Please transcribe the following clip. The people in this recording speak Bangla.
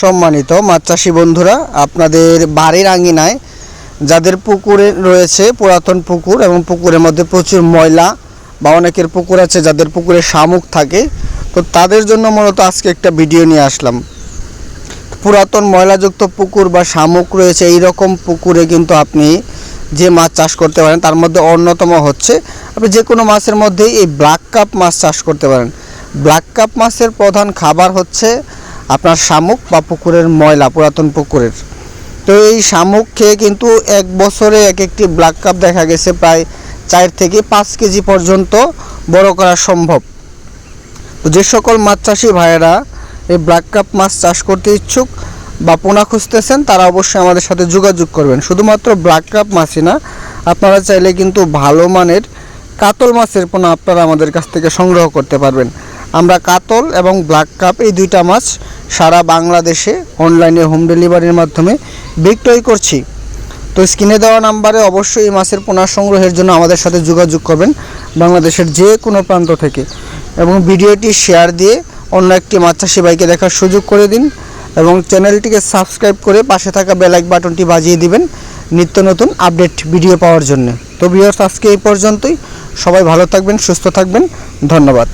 সম্মানিত মাছ চাষি বন্ধুরা, আপনাদের বাড়ির আঙিনায় যাদের পুকুরে রয়েছে পুরাতন পুকুর এবং পুকুরের মধ্যে প্রচুর ময়লা বা অনেকের পুকুর আছে যাদের পুকুরে শামুক থাকে, তো তাদের জন্য মূলত আজকে একটা ভিডিও নিয়ে আসলাম। পুরাতন ময়লাযুক্ত পুকুর বা শামুক রয়েছে এই রকম পুকুরে কিন্তু আপনি যে মাছ চাষ করতে পারেন, তার মধ্যে অন্যতম হচ্ছে আপনি যে কোনো মাছের মধ্যেই এই ব্ল্যাক কাপ মাছ চাষ করতে পারেন। ব্ল্যাক কাপ মাছের প্রধান খাবার হচ্ছে আপনার শামুক বা পুকুরের ময়লা, পুরাতন পুকুরের। তো এই শামুক খেয়ে কিন্তু এক বছরে এক একটি ব্ল্যাক কাপ দেখা গেছে প্রায় চার থেকে পাঁচ কেজি পর্যন্ত বড় করা সম্ভব। তো যে সকল মাছ চাষি ভাইয়েরা এই ব্ল্যাক কাপ মাছ চাষ করতে ইচ্ছুক বা পোনা খুঁজতেছেন, তারা অবশ্যই আমাদের সাথে যোগাযোগ করবেন। শুধুমাত্র ব্ল্যাক কাপ মাছই না, আপনারা চাইলে কিন্তু ভালো মানের কাতল মাছের পোনা আপনারা আমাদের কাছ থেকে সংগ্রহ করতে পারবেন। আমরা কাতল এবং ব্ল্যাক কাপ এই দুইটা মাছ সারা বাংলাদেশে অনলাইনে হোম ডেলিভারির মাধ্যমে বিক্রয় করছি। তো স্ক্রিনে দেওয়া নাম্বারে অবশ্যই এই মাছের পোনা সংগ্রহের জন্য আমাদের সাথে যোগাযোগ করবেন বাংলাদেশের যে কোনো প্রান্ত থেকে এবং ভিডিওটি শেয়ার দিয়ে অন্য একটি মাছ চাষি ভাইকে দেখার সুযোগ করে দিন এবং চ্যানেলটিকে সাবস্ক্রাইব করে পাশে থাকা বেল আইক বাটনটি বাজিয়ে দিবেন নিত্য নতুন আপডেট ভিডিও পাওয়ার জন্য। তো ভিউয়ার্স, আজকে এই পর্যন্তই। সবাই ভালো থাকবেন, সুস্থ থাকবেন। ধন্যবাদ।